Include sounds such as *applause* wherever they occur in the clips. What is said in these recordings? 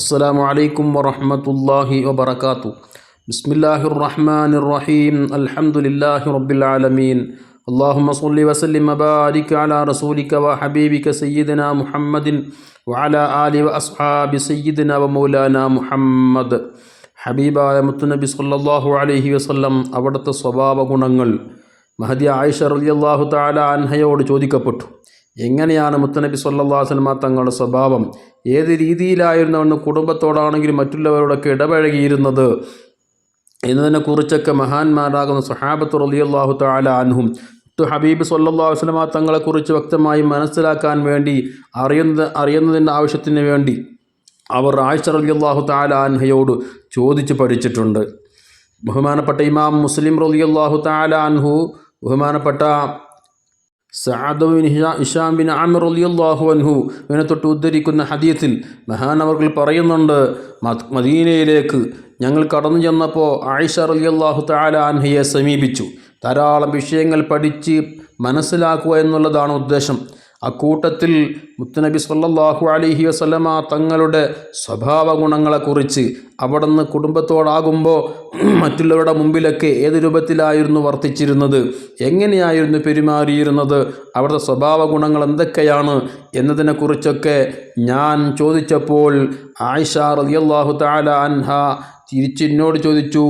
അസ്സലാമു അലൈക്കും വറഹ്മത്തുള്ളാഹി വബറകാതു ബിസ്മില്ലാഹിർ റഹ്മാനിർ റഹീം അൽഹംദുലില്ലാഹി റബ്ബിൽ ആലമീൻ അള്ളാഹുമ്മ സല്ലി വസല്ലിം വബാരിക് അലാ റസൂലിക വ ഹബീബിക സയ്യിദന മുഹമ്മദിൻ വഅല ആലി വ അസ്ഹാബി സയ്യിദന വ മൗലാന മുഹമ്മദ്. ഹബീബായ മുത്തുനബി സല്ലല്ലാഹു അലൈഹി വസല്ലം അവിടുത്തെ സ്വഭാവ ഗുണങ്ങൾ മഹദി ആയിഷ റളിയല്ലാഹു തആല അൻഹയോട് ചോദിക്കപ്പെട്ടു. എങ്ങനെയാണ് മുത്തനബി സല്ലാസ്ലമ തങ്ങളുടെ സ്വഭാവം? ഏത് രീതിയിലായിരുന്നു അവന് കുടുംബത്തോടാണെങ്കിലും മറ്റുള്ളവരോടൊക്കെ ഇടപഴകിയിരുന്നത്? എന്നതിനെക്കുറിച്ചൊക്കെ മഹാന്മാരാകുന്ന സുഹാബത്ത് റലിയല്ലാഹു താല അൻഹും ഹബീബ് സല്ലാ വസ്ലമ തങ്ങളെക്കുറിച്ച് വ്യക്തമായി മനസ്സിലാക്കാൻ വേണ്ടി അറിയുന്ന അറിയുന്നതിന്റെ ആവശ്യത്തിന് വേണ്ടി അവർ ആയിഷ റലിയല്ലാഹു താല അൻഹയോട് ചോദിച്ച് പഠിച്ചിട്ടുണ്ട്. ബഹുമാനപ്പെട്ട ഇമാം മുസ്ലിം റലിയല്ലാഹു താല അൻഹു ബഹുമാനപ്പെട്ട സഅദബിൻ ഇഷാം ബിൻ ആമിർ അൻഹു ഇവനെ തൊട്ട് ഉദ്ധരിക്കുന്ന ഹദീത്തിൽ മഹാനവർകൾ പറയുന്നുണ്ട് മദീനയിലേക്ക് ഞങ്ങൾ കടന്നു ചെന്നപ്പോൾ ആയിഷ അലിയല്ലാഹു താല അൻഹയെ സമീപിച്ചു. ധാരാളം വിഷയങ്ങൾ പഠിച്ച് മനസ്സിലാക്കുക എന്നുള്ളതാണ് ഉദ്ദേശം. അക്കൂട്ടത്തിൽ മുത്തുനബി സല്ലാഹു അലഹി വസ്ലമ തങ്ങളുടെ സ്വഭാവ ഗുണങ്ങളെക്കുറിച്ച് അവിടെ നിന്ന് കുടുംബത്തോടാകുമ്പോൾ മറ്റുള്ളവരുടെ മുമ്പിലൊക്കെ ഏത് രൂപത്തിലായിരുന്നു വർത്തിച്ചിരുന്നത്? എങ്ങനെയായിരുന്നു പെരുമാറിയിരുന്നത്? അവരുടെ സ്വഭാവ ഗുണങ്ങൾ എന്തൊക്കെയാണ് എന്നതിനെക്കുറിച്ചൊക്കെ ഞാൻ ചോദിച്ചപ്പോൾ ആയിഷ റളിയല്ലാഹു താല അൻഹ തിരിച്ചെന്നോട് ചോദിച്ചു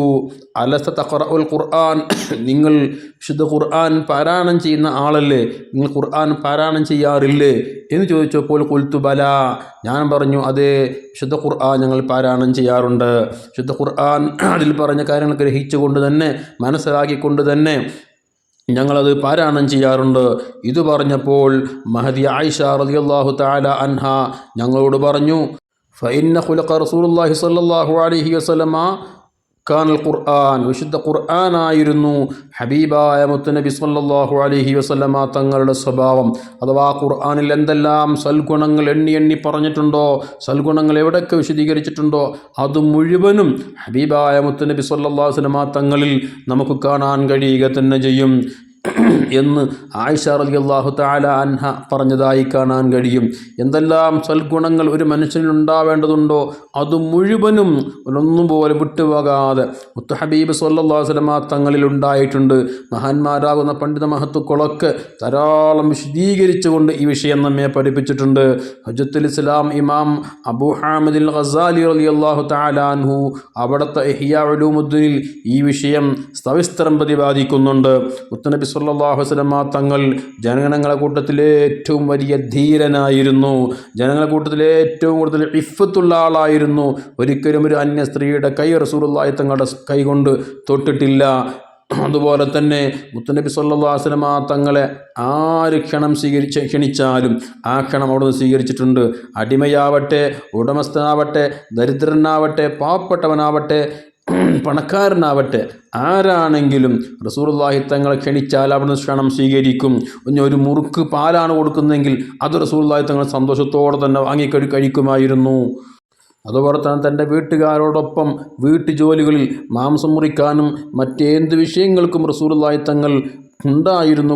അലസ തഖറ ഉൽ ഖുർആൻ? *coughs* നിങ്ങൾ വിശുദ്ധ ഖുർആൻ പാരായണം ചെയ്യുന്ന ആളല്ലേ? നിങ്ങൾ ഖുർആൻ പാരായണം ചെയ്യാറില്ലേ? എന്ന് ചോദിച്ചപ്പോൾ കുൽത്തുബല ഞാൻ പറഞ്ഞു അതെ വിശുദ്ധ ഖുർആൻ ഞങ്ങൾ പാരായണം ചെയ്യാറുണ്ട്. വിശുദ്ധ ഖുർആൻ *coughs* അതിൽ പറഞ്ഞ കാര്യങ്ങൾ ഗ്രഹിച്ചുകൊണ്ട് തന്നെ മനസ്സിലാക്കിക്കൊണ്ട് തന്നെ ഞങ്ങളത് പാരായണം ചെയ്യാറുണ്ട്. ഇത് പറഞ്ഞപ്പോൾ മഹദി ആയിഷ റളിയല്ലാഹു തആല അൻഹ ഞങ്ങളോട് പറഞ്ഞു ഫൈന്ന ഖുലഖ റസൂലുള്ളാഹി സ്വല്ലല്ലാഹു അലൈഹി വസല്ലമ കാനൽ ഖുർആൻ വിശുദ്ധ ഖുർആനായിരുന്നു ഹബീബായ മുത്തുനബി സ്വല്ലല്ലാഹു അലൈഹി വസല്ലമ തങ്ങളുടെ സ്വഭാവം. അഥവാ ഖുർആനിൽ എന്തെല്ലാം സൽഗുണങ്ങൾ എണ്ണി എണ്ണി പറഞ്ഞിട്ടുണ്ടോ സൽഗുണങ്ങൾ എവിടെയൊക്കെ വിശദീകരിച്ചിട്ടുണ്ടോ അത് മുഴുവനും ഹബീബായ മുത്തുനബി സല്ലല്ലാഹു വസല്ലമ തങ്ങളിൽ നമുക്ക് കാണാൻ കഴിയുക തന്നെ ചെയ്യും. എന്ന് ആയിഷ അലി അള്ളാഹു താല അൻഹ പറഞ്ഞതായി കാണാൻ കഴിയും. എന്തെല്ലാം സൽഗുണങ്ങൾ ഒരു മനുഷ്യനിൽ ഉണ്ടാവേണ്ടതുണ്ടോ അത് മുഴുവനും ഒന്നും പോലെ വിട്ടുപോകാതെ. മുത്തഹബീബ് സല്ലാ സ്വലമ തങ്ങളിൽ ഉണ്ടായിട്ടുണ്ട്. മഹാന്മാരാകുന്ന പണ്ഡിത മഹത്തുക്കളൊക്കെ ധാരാളം വിശദീകരിച്ചുകൊണ്ട് ഈ വിഷയം നമ്മെ പഠിപ്പിച്ചിട്ടുണ്ട്. ഹജത്തുൽ ഇസ്ലാം ഇമാം അബു ഹാമിദിൽ ഖസാലി അലി അള്ളാഹു താലാൻഹു അവിടുത്തെ ഹിയാലുമുദ്ദീനിൽ ഈ വിഷയം സവിസ്തരം പ്രതിപാദിക്കുന്നുണ്ട്. മുത്തനബി സല്ലാഹു വസ്ലമ തങ്ങൾ ജനഗണങ്ങളെ കൂട്ടത്തിലെ ഏറ്റവും വലിയ ധീരനായിരുന്നു. ജനങ്ങളെ കൂട്ടത്തിലെ ഏറ്റവും കൂടുതൽ ഇഫത്തുള്ള ആളായിരുന്നു. ഒരിക്കലും ഒരു അന്യ സ്ത്രീയുടെ കൈ റസൂറുള്ളായി തങ്ങളുടെ കൈ കൊണ്ട് തൊട്ടിട്ടില്ല. അതുപോലെ തന്നെ മുത്തനബി സല്ലാസ്ലമ തങ്ങളെ ആര് ക്ഷണം സ്വീകരിച്ച് ക്ഷണിച്ചാലും ആ ക്ഷണം അവിടുന്ന് സ്വീകരിച്ചിട്ടുണ്ട്. അടിമയാവട്ടെ ഉടമസ്ഥനാവട്ടെ ദരിദ്രനാവട്ടെ പാവപ്പെട്ടവനാവട്ടെ പണക്കാരനാവട്ടെ. ആരാണെങ്കിലും റസൂർല്ലാഹി തങ്ങളെ ക്ഷണിച്ചാൽ അവിടുന്ന് ക്ഷണം സ്വീകരിക്കും. ഒരു മുറുക്ക് പാലാണ് കൊടുക്കുന്നതെങ്കിൽ അത് റസൂർല്ലാഹി തങ്ങൾ സന്തോഷത്തോടെ തന്നെ വാങ്ങിക്കഴി കഴിക്കുമായിരുന്നു. അതുപോലെ തന്നെ തന്റെ വീട്ടുകാരോടൊപ്പം വീട്ടു ജോലികളിൽ മാംസം മുറിക്കാനും മറ്റേന്ത് വിഷയങ്ങൾക്കും റസൂർല്ലാഹി തങ്ങൾ ഉണ്ടായിരുന്നു.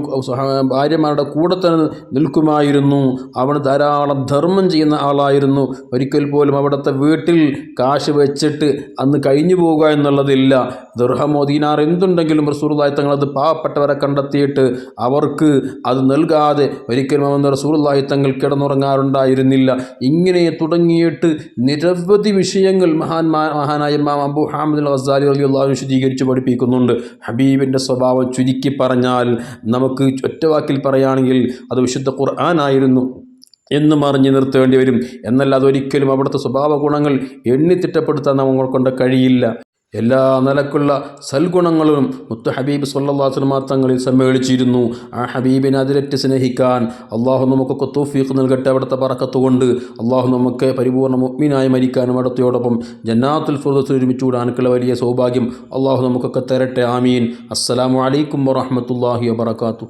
ഭാര്യമാരുടെ കൂടെ തന്നെ നിൽക്കുമായിരുന്നു. അവൻ ധാരാളം ധർമ്മം ചെയ്യുന്ന ആളായിരുന്നു. ഒരിക്കൽ പോലും അവിടുത്തെ വീട്ടിൽ കാശ് വെച്ചിട്ട് അന്ന് കഴിഞ്ഞു പോവുക എന്നുള്ളതില്ല. ദുർഹമോ ദീനാർ എന്തുണ്ടെങ്കിലും തങ്ങൾ അത് പാവപ്പെട്ടവരെ കണ്ടെത്തിയിട്ട് അവർക്ക് അത് നൽകാതെ ഒരിക്കലും അവൻ റസൂറുല്ലായി തങ്ങൾ കിടന്നുറങ്ങാറുണ്ടായിരുന്നില്ല. ഇങ്ങനെ തുടങ്ങിയിട്ട് നിരവധി വിഷയങ്ങൾ മഹാൻ മഹാനായ അബു ഹാമിദ് അസാലി അലി അള്ളാഹു വിശദീകരിച്ച് പഠിപ്പിക്കുന്നുണ്ട്. ഹബീബിന്റെ സ്വഭാവം ചുരുക്കി പറഞ്ഞാൽ പറഞ്ഞാൽ നമുക്ക് ഒറ്റവാക്കിൽ പറയുകയാണെങ്കിൽ അത് വിശുദ്ധ ഖുർആനായിരുന്നു എന്ന് മറിഞ്ഞു നിർത്തേണ്ടി വരും. എന്നല്ല അതൊരിക്കലും അവിടുത്തെ സ്വഭാവ ഗുണങ്ങൾ എണ്ണിത്തിട്ടപ്പെടുത്താൻ നമ്മൾ കൊണ്ട് കഴിയില്ല. എല്ലാ നിലക്കുള്ള സൽഗുണങ്ങളും മുത്ത ഹബീബ് സല്ലാസ്ലമാ തങ്ങളിൽ സമ്മേളിച്ചിരുന്നു. ആ ഹബീബിനെ അതിരറ്റ് സ്നേഹിക്കാൻ അള്ളാഹു നമുക്കൊക്കെ തോഫീഖ് നൽകട്ടെ അവിടുത്തെ പറക്കത്തുകൊണ്ട് അള്ളാഹു നമുക്ക് പരിപൂർണ മുഗ്മിനായി മരിക്കാനും അടുത്തയോടൊപ്പം ജന്നാത്തുൽ ഫുർദസ് കൂടാനുള്ള വലിയ സൗഭാഗ്യം അള്ളാഹു നമുക്കൊക്കെ തരട്ടെ. ആമീൻ. അസ്സലാമു അലൈക്കും വറഹമത്തല്ലാഹി വാത്തു